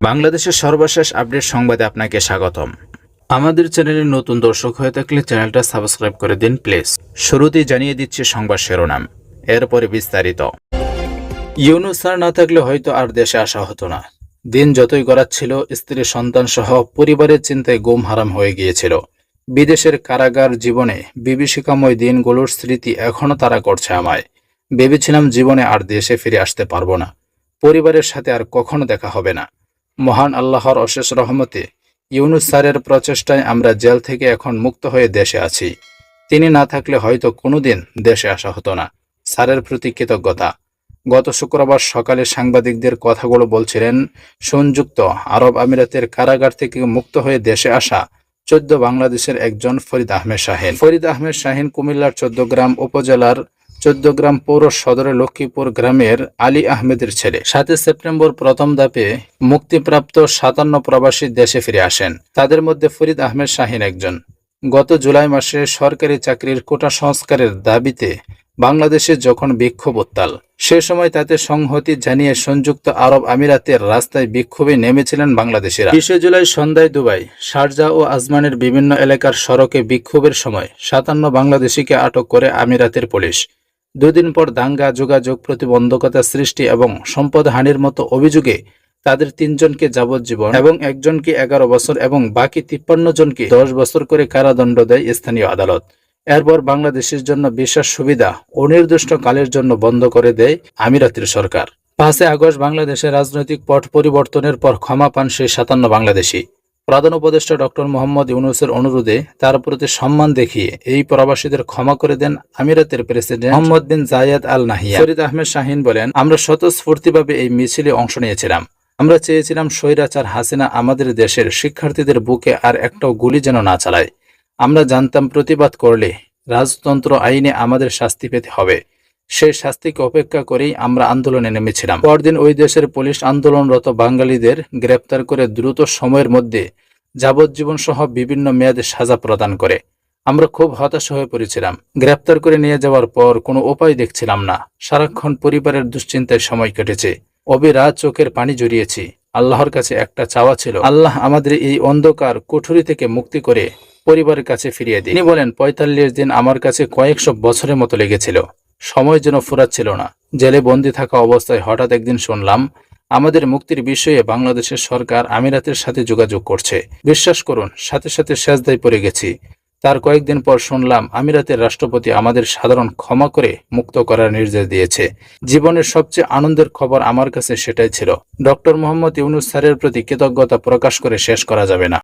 বাংলাদেশের সর্বশেষ আপডেট সংবাদে আপনাকে স্বাগতম। আমাদের চ্যানেলে নতুন দর্শক হয়ে থাকলে চ্যানেলটা সাবস্ক্রাইব করে দিন, প্লিজ। শুরুতেই জানিয়ে দিচ্ছি সংবাদ শিরোনাম। এরপরে বিস্তারিত। ইউনুস স্যার না থাকলে হয়তো আর দেশে আসা হতো না। দিন যতই গড়াচ্ছিল, স্ত্রী সন্তান সহ পরিবারের চিন্তায় গুম হারাম হয়ে গিয়েছিল। বিদেশের কারাগার জীবনে বিভীষিকাময় দিনগুলোর স্মৃতি এখনও তারা করছে আমায়। ভেবেছিলাম জীবনে আর দেশে ফিরে আসতে পারব না। পরিবারের সাথে আর কখনো দেখা হবে না। মহান আল্লাহর অশেষ রহমতে ইউনুস স্যারের প্রচেষ্টায় আমরা জেল থেকে এখন মুক্ত হয়ে দেশে আছি। তিনি না থাকলে হয়তো কোনোদিন দেশে আসা হতো না। স্যারের প্রতি কৃতজ্ঞতা। গত শুক্রবার সকালে সাংবাদিকদের কথাগুলো বলছিলেন, সংযুক্ত আরব আমিরাতের কারাগার থেকে মুক্ত হয়ে দেশে আসা চোদ্দ বাংলাদেশের একজন ফরিদ আহমেদ শাহিন। ফরিদ আহমেদ শাহিন কুমিল্লার চোদ্দগ্রাম উপজেলার চোদ্দগ্রাম পৌর সদরের লক্ষ্মীপুর গ্রামের আলী আহমেদের ছেলে। সাতই সেপ্টেম্বর প্রথম ধাপে মুক্তিপ্রাপ্ত সাতান্ন প্রবাসী দেশে ফিরে আসেন। তাদের মধ্যে ফরিদ আহমেদ শাহিন একজন। গত জুলাই মাসে সরকারি চাকরির কোটা সংস্কারের দাবিতে বাংলাদেশে যখন বিক্ষোভ উত্তাল, সে সময় তাতে সংহতি জানিয়ে সংযুক্ত আরব আমিরাতের রাস্তায় বিক্ষোভে নেমেছিলেন বাংলাদেশিরা। বিশে জুলাই সন্ধ্যায় দুবাই, শারজা ও আজমানের বিভিন্ন এলাকার সড়কে বিক্ষোভের সময় সাতান্ন বাংলাদেশিকে আটক করে আমিরাতের পুলিশ। দুদিন পর দাঙ্গা, যোগাযোগ, প্রতিবন্ধকতা সৃষ্টি এবং সম্পদ হানির মতো অভিযোগে তাদের তিনজনকে যাবজ্জীবন এবং একজনকে এগারো বছর এবং বাকি তিপ্পান্ন জনকে দশ বছর করে কারাদণ্ড দেয় স্থানীয় আদালত। এরপর বাংলাদেশের জন্য বিশেষ সুবিধা অনির্দিষ্টকালের জন্য বন্ধ করে দেয় আমিরাতের সরকার। পাঁচই আগস্ট বাংলাদেশের রাজনৈতিক পট পরিবর্তনের পর ক্ষমা পান সেই সাতান্ন বাংলাদেশি। প্রধান উপদেষ্টা ডক্টর মোহাম্মদ ইউনুসের অনুরোধে তার প্রতি সম্মান দেখিয়ে এই প্রবাসীদের ক্ষমা করে দেন আমিরাতের president Mohammed bin Zayed Al Nahyan Farid Ahmed Shahin বলেন, আমরা স্বতঃস্ফূর্তিভাবে এই মিছিলে অংশ নিয়েছিলাম। আমরা চেয়েছিলাম স্বৈরাচার হাসিনা আমাদের দেশের শিক্ষার্থীদের বুকে আর একটাও গুলি যেন না চালায়। আমরা জানতাম প্রতিবাদ করলে রাজতন্ত্র আইনে আমাদের শাস্তি পেতে হবে। সেই শাস্তিকে অপেক্ষা করেই আমরা আন্দোলনে নেমেছিলাম। পরদিন ওই দেশের পুলিশ আন্দোলনরত বাঙালিদের গ্রেপ্তার করে দ্রুত সময়ের মধ্যে যাবজ্জীবন সহ বিভিন্ন মেয়াদে সাজা প্রদান করে। আমরা খুব হতাশ হয়ে পড়েছিলাম। গ্রেপ্তার করে নিয়ে যাওয়ার পর কোনো উপায় দেখছিলাম না। সারাক্ষণ পরিবারের দুশ্চিন্তায় সময় কেটেছে। অবিরা চোখের পানি জড়িয়েছি। আল্লাহর কাছে একটা চাওয়া ছিল, আল্লাহ আমাদের এই অন্ধকার কুঠুরি থেকে মুক্তি করে পরিবারের কাছে ফিরিয়ে দিই তিনি বলেন, পঁয়তাল্লিশ দিন আমার কাছে কয়েকশো বছরের মতো লেগেছিল। সময় যেন ফুরাচ্ছিল না। জেলে বন্দি থাকা অবস্থায় হঠাৎ একদিন শুনলাম, আমাদের মুক্তির বিষয়ে বাংলাদেশের সরকার আমিরাতের সাথে যোগাযোগ করছে। বিশ্বাস করুন, সাথে সাথে সেজদায় পড়ে গেছি। তার কয়েকদিন পর শুনলাম, আমিরাতের রাষ্ট্রপতি আমাদের সাধারণ ক্ষমা করে মুক্ত করার নির্দেশ দিয়েছে। জীবনের সবচেয়ে আনন্দের খবর আমার কাছে সেটাই ছিল। ডক্টর মোহাম্মদ ইউনুস স্যারের প্রতি কৃতজ্ঞতা প্রকাশ করে শেষ করা যাবে না।